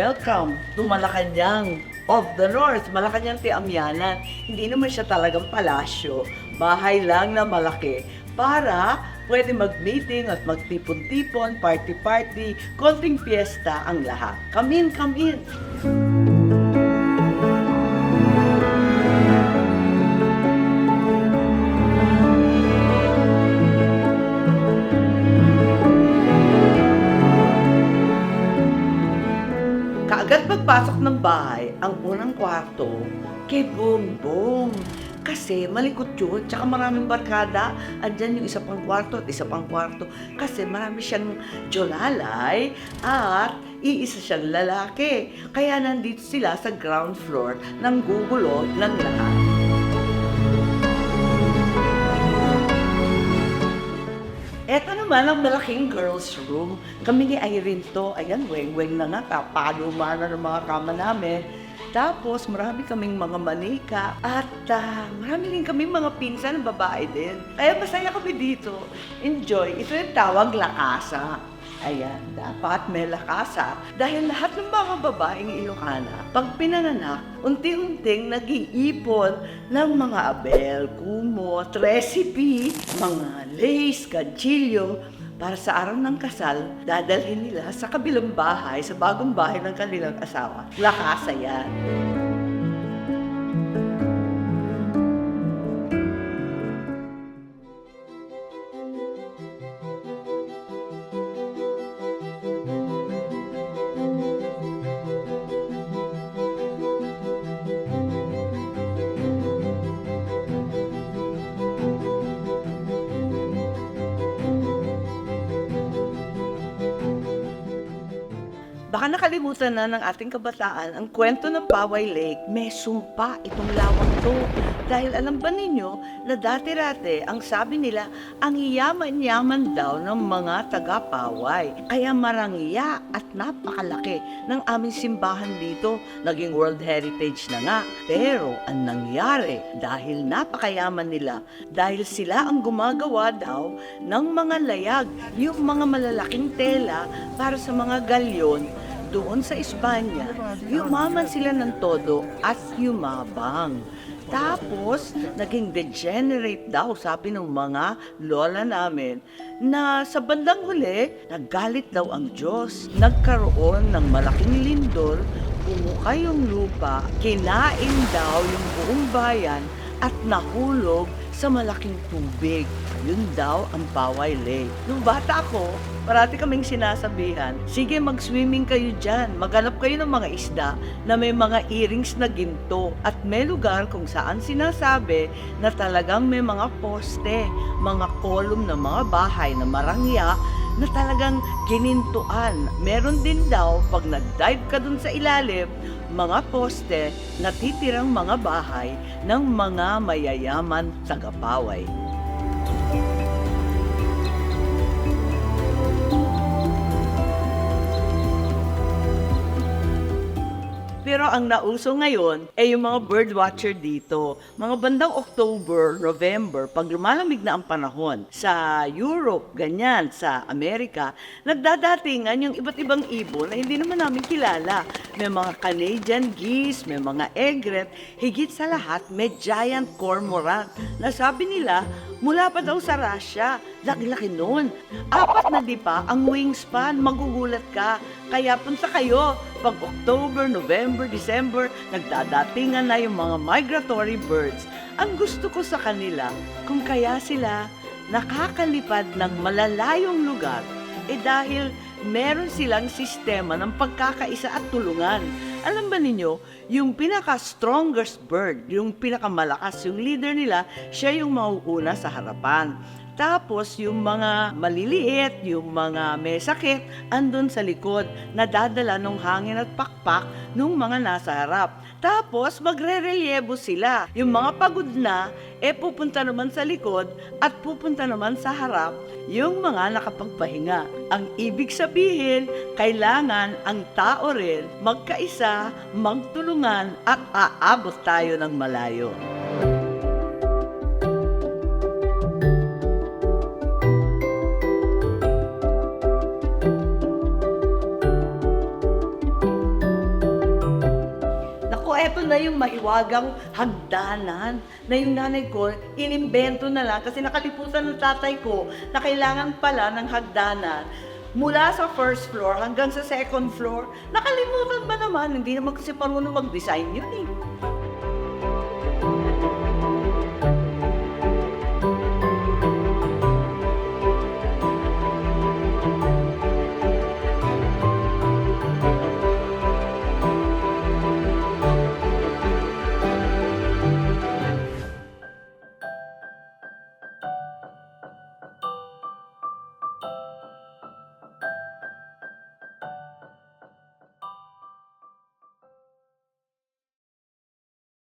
Welcome to Malacanang of the North, Malacanang Tiamyanan. Hindi naman siya talagang palasyo. Bahay lang na malaki para pwede mag-meeting at magtipon-tipon, party-party, konting fiesta ang lahat. Come in, come in. Pagpasok ng bahay, ang unang kwarto, kay Bongbong. Kasi malikot yun, tsaka maraming barkada. Andyan yung isa pang kwarto at isa pang kwarto. Kasi marami siyang jolalay at iisa siyang lalaki. Kaya nandito sila sa ground floor ng gugulo ng lahat. Naman ang malaking girls' room. Kami ni Irene to. Ayan, weng-weng na nga. Kapaluma na ng mga kama namin. Tapos, marami kaming mga manika. At ah, marami rin kaming mga pinsan na babae din. Kaya masaya kami dito. Enjoy. Ito yung tawag lakasa. Ayan, dapat may lakasa. Dahil lahat ng mga babaeng Ilocana, pag pinanganak, unti-unting nag-iipon ng mga abel, kumot, recipe, mga lace, ganchilyo, para sa araw ng kasal, dadalhin nila sa kabilang bahay, sa bagong bahay ng kanilang asawa. Lakasa yan. Baka nakalimutan na ng ating kabataan ang kwento ng Paway Lake. May sumpa itong lawang to. Dahil alam ba ninyo na dati-rate ang sabi nila ang yaman-yaman daw ng mga taga-Paway. Kaya marangya at napakalaki ng aming simbahan dito. Naging World Heritage na nga. Pero ang nangyari dahil napakayaman nila, dahil sila ang gumagawa daw ng mga layag, yung mga malalaking tela para sa mga galyon doon sa Espanya, yumaman sila ng todo at yumabang. Tapos, naging degenerate daw, sabi ng mga lola namin, na sa bandang huli, naggalit daw ang Diyos. Nagkaroon ng malaking lindol, bumuka yung lupa, kinain daw yung buong bayan at nahulog sa malaking tubig. Yun daw ang Paway Lake. Nung bata ako, parati kaming sinasabihan, sige mag-swimming kayo dyan, maghanap kayo ng mga isda na may mga earrings na ginto at may lugar kung saan sinasabi na talagang may mga poste, mga kolum ng mga bahay na marangya na talagang ginintuan. Meron din daw, pag nag-dive ka dun sa ilalim, mga poste na titirang mga bahay ng mga mayayaman sa Pero ang nauso ngayon ay yung mga bird watcher dito. Mga bandang October, November, pag lumalamig na ang panahon, sa Europe, ganyan, sa Amerika, nagdadatingan yung iba't ibang ibon na hindi naman namin kilala. May mga Canadian geese, may mga egret, higit sa lahat, may giant cormorant na sabi nila, mula pa daw sa Russia. Laki-laki nun. Apat na di pa ang wingspan, magugulat ka. Kaya punta kayo. Pag October, November, December, nagdadatingan na yung mga migratory birds. Ang gusto ko sa kanila, kung kaya sila nakakalipad ng malalayong lugar, eh dahil meron silang sistema ng pagkakaisa at tulungan. Alam ba ninyo, yung pinaka-strongest bird, yung pinakamalakas, yung leader nila, siya yung mauuna sa harapan. Tapos, yung mga maliliit, yung mga may sakit, andun sa likod, nadadala ng hangin at pakpak ng mga nasa harap. Tapos, magre-relyebo sila. Yung mga pagod na, eh pupunta naman sa likod at pupunta naman sa harap yung mga nakapagpahinga. Ang ibig sabihin, kailangan ang tao rin magkaisa, magtulungan at aabot tayo ng malayo. Maiwagang hagdanan na yung nanay ko, inimbento na lang kasi nakaliputan ng tatay ko na kailangan pala ng hagdanan mula sa first floor hanggang sa second floor. Nakalimutan ba naman? Hindi naman kasi marunong mag-design yun eh.